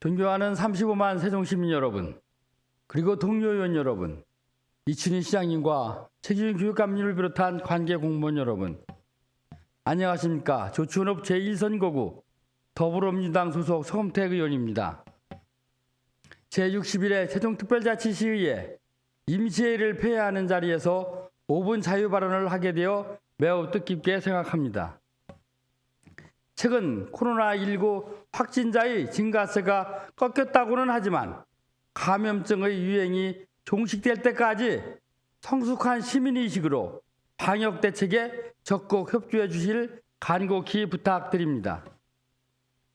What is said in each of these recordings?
존경하는 35만 세종시민 여러분, 그리고 동료 의원 여러분, 이춘희 시장님과 최기준 교육감님을 비롯한 관계 공무원 여러분, 안녕하십니까. 조치원업 제1선거구 더불어민주당 소속 서금택 의원입니다. 제61회 세종특별자치시의회 임시회의를 폐회하는 자리에서 5분 자유 발언을 하게 되어 매우 뜻깊게 생각합니다. 최근 코로나19 확진자의 증가세가 꺾였다고는 하지만 감염증의 유행이 종식될 때까지 성숙한 시민의식으로 방역 대책에 적극 협조해 주실 간곡히 부탁드립니다.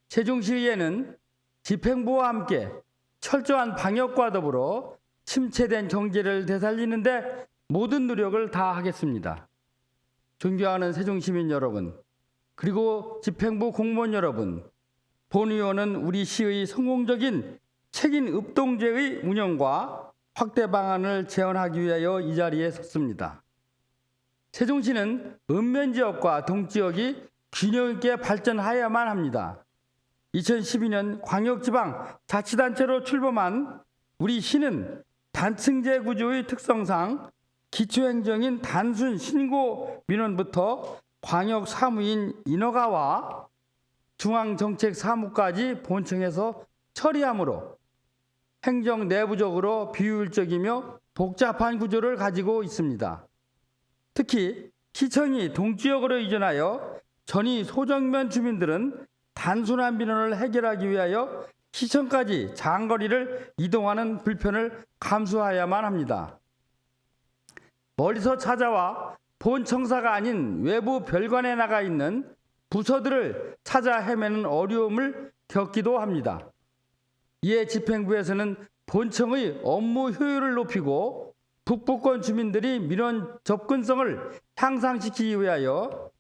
세종시의회는 집행부와 함께 철저한 방역과 더불어 침체된 경제를 되살리는데 모든 노력을 다하겠습니다. 존경하는 세종시민 여러분, 그리고 집행부 공무원 여러분, 본 의원은 우리 시의 성공적인 책임 읍동제의 운영과 확대 방안을 제언하기 위하여 이 자리에 섰습니다. 세종시는 읍면 지역과 동지역이 균형 있게 발전하여야만 합니다. 2012년 광역지방 자치단체로 출범한 우리 시는 단층제 구조의 특성상 기초행정인 단순 신고 민원부터 광역 사무인 인허가와 중앙정책 사무까지 본청에서 처리하므로 행정 내부적으로 비효율적이며 복잡한 구조를 가지고 있습니다. 특히 시청이 동지역으로 이전하여 전이 소정면 주민들은 단순한 민원을 해결하기 위하여 시청까지 장거리를 이동하는 불편을 감수해야만 합니다. 멀리서 찾아와 본 청사가 아닌 외부 별관에 나가 있는 부서들을 찾아 헤매는 어려움을 겪기도 합니다. 이에 집행부에서는 본청의 업무 효율을 높이고 북부권 주민들이 민원 접근성을 향상시키기 위하여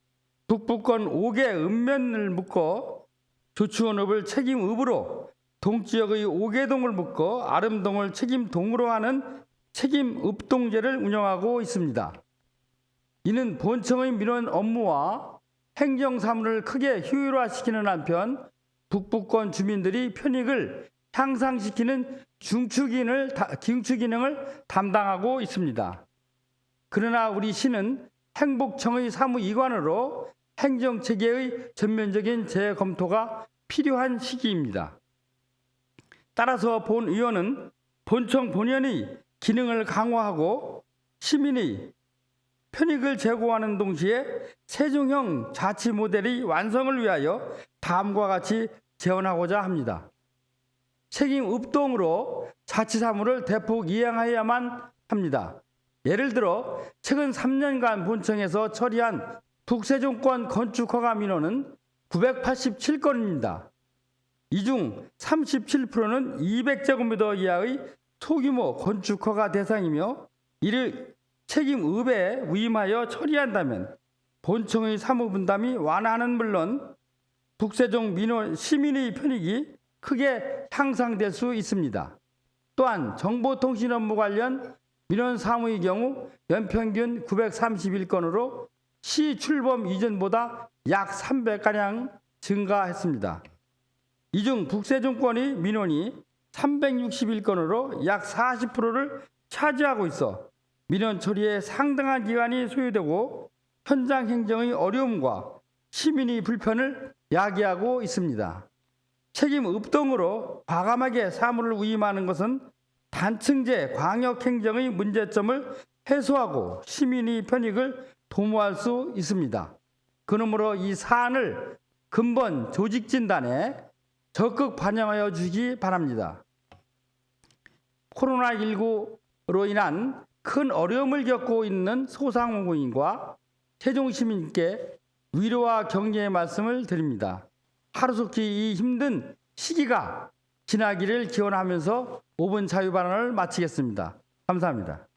북부권 5개 읍면을 묶어 조치원읍을 책임읍으로 동지역의 5개 동을 묶어 아름동을 책임동으로 하는 책임읍동제를 운영하고 있습니다. 이는 본청의 민원 업무와 행정 사무를 크게 효율화시키는 한편 북부권 주민들이 편익을 향상시키는 중추기능을, 중추기능을 담당하고 있습니다. 그러나 우리 시는 행복청의 사무이관으로 행정체계의 전면적인 재검토가 필요한 시기입니다. 따라서 본 의원은 본청 본연의 기능을 강화하고 시민의 편익을 제고하는 동시에 세종형 자치 모델의 완성을 위하여 다음과 같이 제언하고자 합니다. 책임 읍동으로 자치 사무를 대폭 이행하여야만 합니다. 예를 들어 최근 3년간 본청에서 처리한 북세종권 건축 허가 민원은 987건입니다. 이 중 37%는 200제곱미터 이하의 소규모 건축 허가 대상이며 이를 책임읍에 위임하여 처리한다면 본청의 사무분담이 완화는 물론 북세종 민원 시민의 편익이 크게 향상될 수 있습니다. 또한 정보통신 업무 관련 민원 사무의 경우 연평균 931건으로 시 출범 이전보다 약 300가량 증가했습니다. 이 중 북세종권의 민원이 361건으로 약 40%를 차지하고 있어 민원 처리에 상당한 기간이 소요되고 현장 행정의 어려움과 시민의 불편을 야기하고 있습니다. 책임 읍동으로 과감하게 사무를 위임하는 것은 단층제 광역 행정의 문제점을 해소하고 시민의 편익을 도모할 수 있습니다. 그러므로 이 사안을 근본 조직 진단에 적극 반영하여 주기 바랍니다. 코로나19로 인한 큰 어려움을 겪고 있는 소상공인과 세종 시민께 위로와 격려의 말씀을 드립니다. 하루속히 이 힘든 시기가 지나기를 기원하면서 5분 자유 발언을 마치겠습니다. 감사합니다.